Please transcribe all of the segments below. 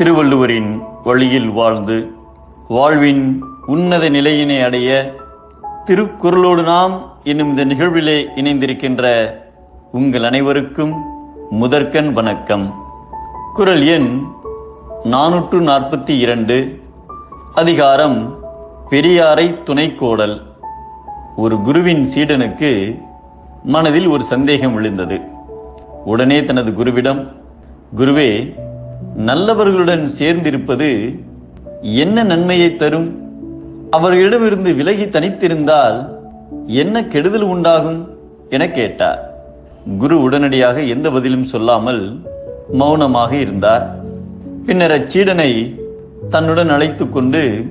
திருவள்ளுவரின் வழியில் வாழ்ந்து வாழ்வின் உன்னத நிலையினை அடைய திருக்குறளோடு நாம் என்னும் இந்த நிகழ்விலே இணைந்திருக்கின்ற உங்கள் அனைவருக்கும் முதற்கண் வணக்கம். குரல் எண் நானூற்று நாற்பத்தி இரண்டு அதிகாரம் பெரியாரை துணைக்கோடல் ஒரு குருவின் சீடனுக்கு மனதில் ஒரு சந்தேகம் விழுந்தது உடனே தனது குருவிடம் குருவே நல்லவர்களுடன் சேர்ந்திருப்பது என்ன நன்மையை தரும்? அவர்களிடமிருந்து விலகி தனித்திருந்தால் என்ன கெடுதல் உண்டாகும் என கேட்டார். குரு உடனடியாக எந்த பதிலும் சொல்லாமல் மௌனமாக இருந்தார். பின்னர் அச்சீடனை தன்னுடன் அழைத்து கொண்டு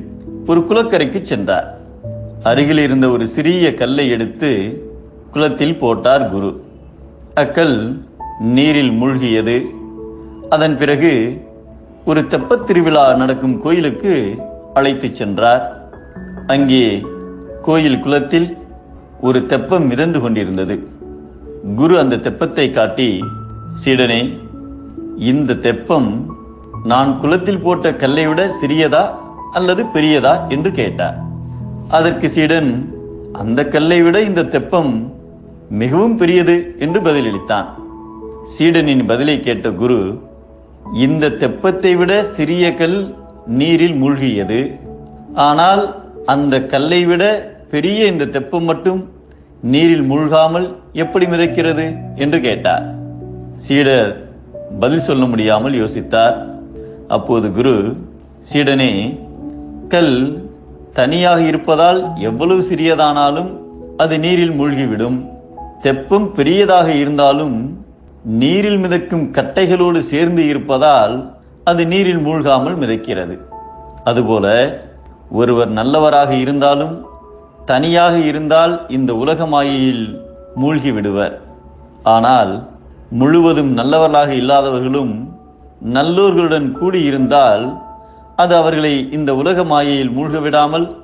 ஒரு குளக்கரைக்கு சென்றார். அருகில் இருந்த ஒரு சிறிய கல்லை எடுத்து குளத்தில் போட்டார் குரு. அக்கல் நீரில் மூழ்கியது. அதன் பிறகு ஒரு தெப்பத் திருவிழா நடக்கும் கோயிலுக்கு அழைத்துச் சென்றார். அங்கே கோயில் குளத்தில் ஒரு தெப்பம் மிதந்து கொண்டிருந்தது. குரு அந்த தெப்பத்தை காட்டி சீடனே இந்த தெப்பம் நான் குளத்தில் போட்ட கல்லை விட சிறியதா அல்லது பெரியதா? என்று கேட்டார். அதற்கு சீடன் அந்த கல்லை விட இந்த தெப்பம் மிகவும் பெரியது என்று பதிலளித்தான். சீடனின் பதிலை கேட்ட குரு இந்த தெப்பத்தை விட சிறிய கல் நீரில் மூழ்கியது. ஆனால் அந்த கல்லை விட பெரிய இந்த தெப்பம் மட்டும் நீரில் மூழ்காமல் எப்படி மிதக்கிறது என்று கேட்டார். சீடர் பதில் சொல்ல முடியாமல் யோசித்தார். அப்போது குரு சீடனே கல் தனியாக இருப்பதால் எவ்வளவு சிறியதானாலும் அது நீரில் மூழ்கிவிடும். தெப்பம் பெரியதாக இருந்தாலும் நீரில் மிதக்கும் கட்டைகளோடு சேர்ந்து இருப்பதால் அது நீரில் மூழ்காமல் மிதக்கிறது. அதுபோல ஒருவர் நல்லவராக இருந்தாலும் தனியாக இருந்தால் இந்த உலக மாயையில் மூழ்கி விடுவர். ஆனால் முழுவதும் நல்லவர்களாக இல்லாதவர்களும் நல்லோர்களுடன் கூடியிருந்தால் அது அவர்களை இந்த உலக மாயையில் மூழ்க விடாமல்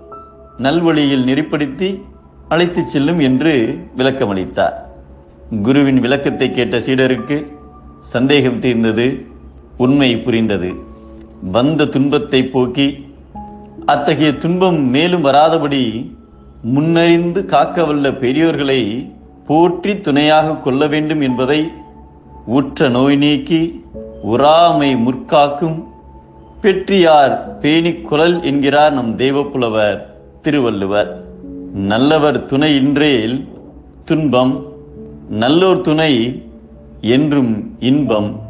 நல்வழியில் நெறிப்படுத்தி அழைத்துச் செல்லும் என்று விளக்கமளித்தார். குருவின் விளக்கத்தை கேட்ட சீடருக்கு சந்தேகம் தீர்ந்தது. உண்மை புரிந்தது. வந்த துன்பத்தை போக்கி அத்தகைய துன்பம் மேலும் வராதபடி முன்னறிந்து காக்க வல்ல பெரியோர்களை போற்றி துணையாக கொள்ள வேண்டும் என்பதை உற்ற நோய் நீக்கி உறாமை முற்காக்கும் பெற்றியார் பேணி குழல் என்கிறார் நம் தெய்வப்புலவர் திருவள்ளுவர். நல்லவர் துணை இன்றேல் துன்பம் நல்லோர் துணை என்றும் இன்பம்.